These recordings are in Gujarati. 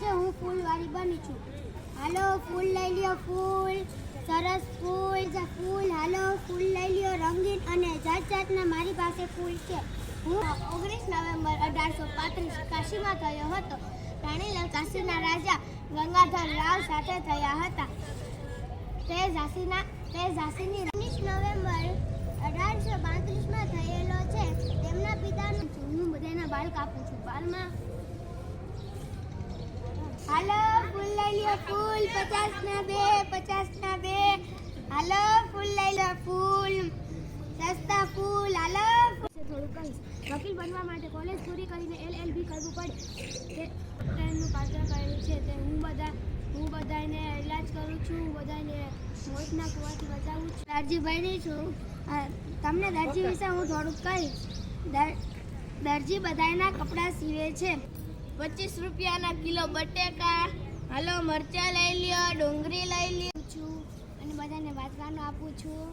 પાલનવાળી બની છું. હાલો, ફૂલ લઈ લ્યો ફૂલ. સરસ ફૂલ ફૂલ. હાલો, ફૂલ લઈ લ્યો રંગીન અને જાત જાતના મારી પાસે ફૂલ છે. હું ઓગણીસ નવેમ્બર અઢારસો પાંત્રીસ કાશીમાં થયો હતો. રાણીલાલ કાશીના રાજા ગંગાધર રાવ સાથે થયા હતા. તે ઝાંસીના, તે ઝાંસીની ઓગણીસ નવેમ્બર અઢારસો પાંત્રીસમાં થયેલો છે. તેમના પિતાનું, હું બધાના બાલ કાપું છું. બાલમાં હાલો ફૂલ લઈ લ્યો ફૂલ પચાસ ના બે પચાસ ના બે. હાલો ફૂલ લઈ લો ફૂલ, સસ્તા ફૂલ, હાલો. થોડું કહીશ વકીલ બનવા માટે કોલેજ પૂરી કરીને એલ એલ બી કરવું પડે. તેનું પાત્ર કરેલું છે. તે હું બધા, હું બધાને ઇલાજ કરું છું. હું બધાને મોતના કુવાથી બચાવું છું. દરજીભાઈની છું. તમને દરજી વિશે હું થોડુંક કહીશ. દર- દરજી બધાના કપડાં સીવે છે. પચીસ રૂપિયાના કિલો બટેકા. હાલો મરચા લઈ લ્યો ડુંગળી લઈ લ્યો. છું અને બધાને વાંચવાનું આપું છું.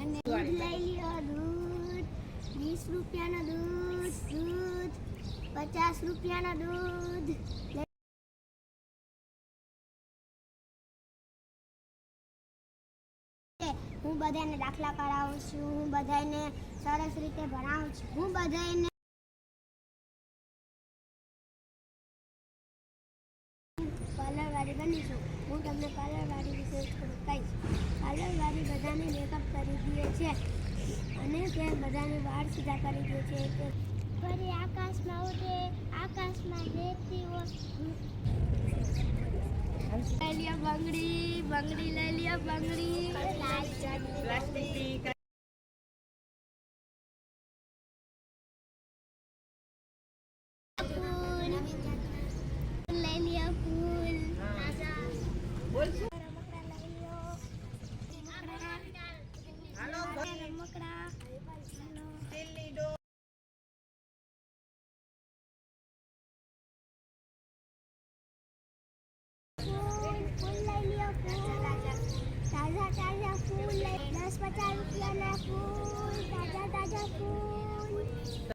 અને દૂધ લઈ લ્યો દૂધ. વીસ રૂપિયાનો દૂધ દૂધ. પચાસ રૂપિયાનો દૂધ. હું બધાને દાખલા કરાવું છું હું બધાને સરસ રીતે ભણાવું છું હું બધાને પાર્લરવાળી બનીશું. હું તમને પાર્લરવાળી વિશે કહીશ. પાર્લરવાળી બધાને મેકઅપ કરી દે છે. અને તે બધાને વાળ સીધા કરી દે છે. તે ફરી આકાશમાં ઉડે આકાશમાં દેખતી લઈ લ્યો બંગડી બંગડી લઈ લ્યો બંગડી. તાજા તાજા ફૂલ દસ પચાસ રૂપિયાના ફૂલ તાજા તાજા ફૂલ